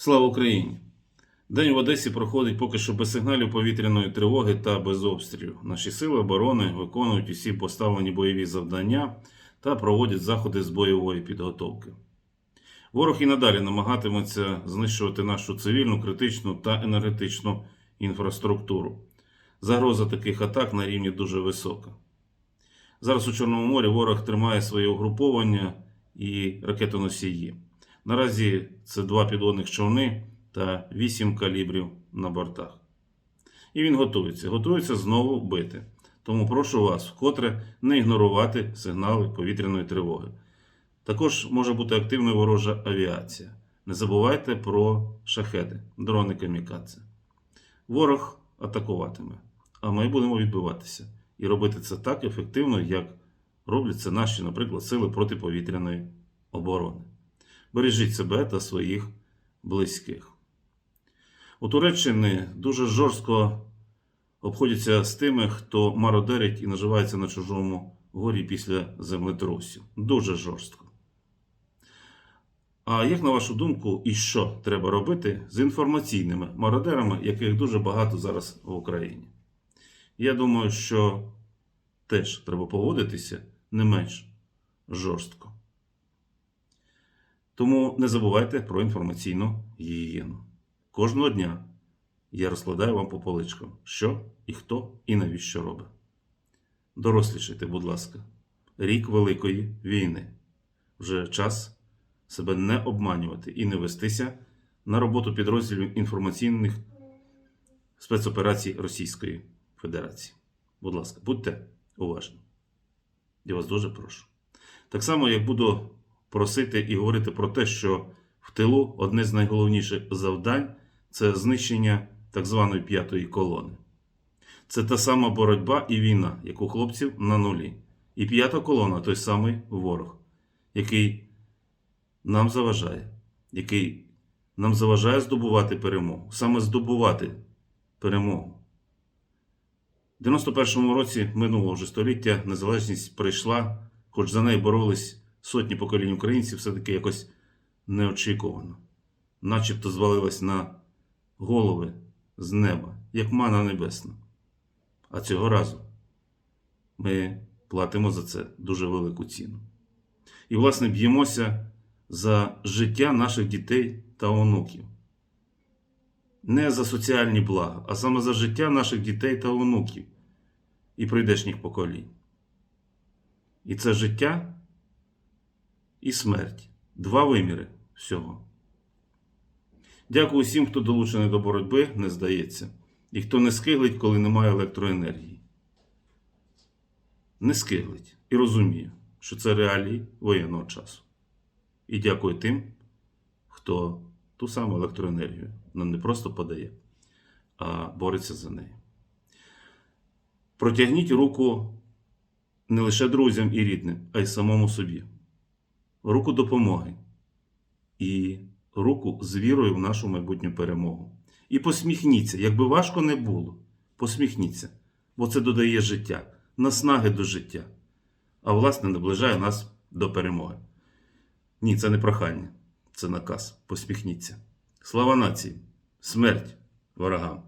Слава Україні! День в Одесі проходить поки що без сигналів повітряної тривоги та без обстрілів. Наші сили оборони виконують усі поставлені бойові завдання та проводять заходи з бойової підготовки. Ворог і надалі намагатиметься знищувати нашу цивільну, критичну та енергетичну інфраструктуру. Загроза таких атак на рівні дуже висока. Зараз у Чорному морі ворог тримає своє угруповання і ракетоносії. Наразі це два підводних човни та вісім калібрів на бортах. І він готується, готується знову бити. Тому прошу вас вкотре не ігнорувати сигнали повітряної тривоги. Також може бути активною ворожа авіація. Не забувайте про шахеди, дрони камікадзе. Ворог атакуватиме, а ми будемо відбиватися і робити це так ефективно, як роблять це наші, наприклад, сили протиповітряної оборони. Бережіть себе та своїх близьких. У Туреччині дуже жорстко обходяться з тими, хто мародерить і наживається на чужому горі після землетрусів. Дуже жорстко. А як на вашу думку, і що треба робити з інформаційними мародерами, яких дуже багато зараз в Україні? Я думаю, що теж треба поводитися не менш жорстко. Тому не забувайте про інформаційну гігієну. Кожного дня я розкладаю вам по поличкам, що і хто і навіщо робить. Дорослішайте, будь ласка, рік Великої війни. Вже час себе не обманювати і не вестися на роботу підрозділів інформаційних спецоперацій Російської Федерації. Будь ласка, будьте уважні. Я вас дуже прошу. Так само, як буду просити і говорити про те, що в тилу одне з найголовніших завдань це знищення так званої п'ятої колони. Це та сама боротьба і війна, як у хлопців на нулі. І п'ята колона той самий ворог, який нам заважає, який нам заважає здобувати перемогу, саме здобувати перемогу. В 91-му році минулого вже століття незалежність прийшла, хоч за неї боролись сотні поколінь українців, все-таки якось неочікувано, начебто звалилась на голови з неба, як мана небесна. А цього разу ми платимо за це дуже велику ціну. І, власне, б'ємося за життя наших дітей та онуків. Не за соціальні блага, а саме за життя наших дітей та онуків і прийдешніх поколінь. І це життя і смерть. Два виміри всього. Дякую всім, хто долучений до боротьби, не здається, і хто не скиглить, коли немає електроенергії. Не скиглить і розуміє, що це реалії воєнного часу. І дякую тим, хто ту саму електроенергію нам не просто подає, а бореться за нею. Протягніть руку не лише друзям і рідним, а й самому собі. Руку допомоги і руку з вірою в нашу майбутню перемогу. І посміхніться, якби важко не було, посміхніться, бо це додає життя, наснаги до життя, а власне наближає нас до перемоги. Ні, це не прохання, це наказ. Посміхніться. Слава нації, смерть ворогам!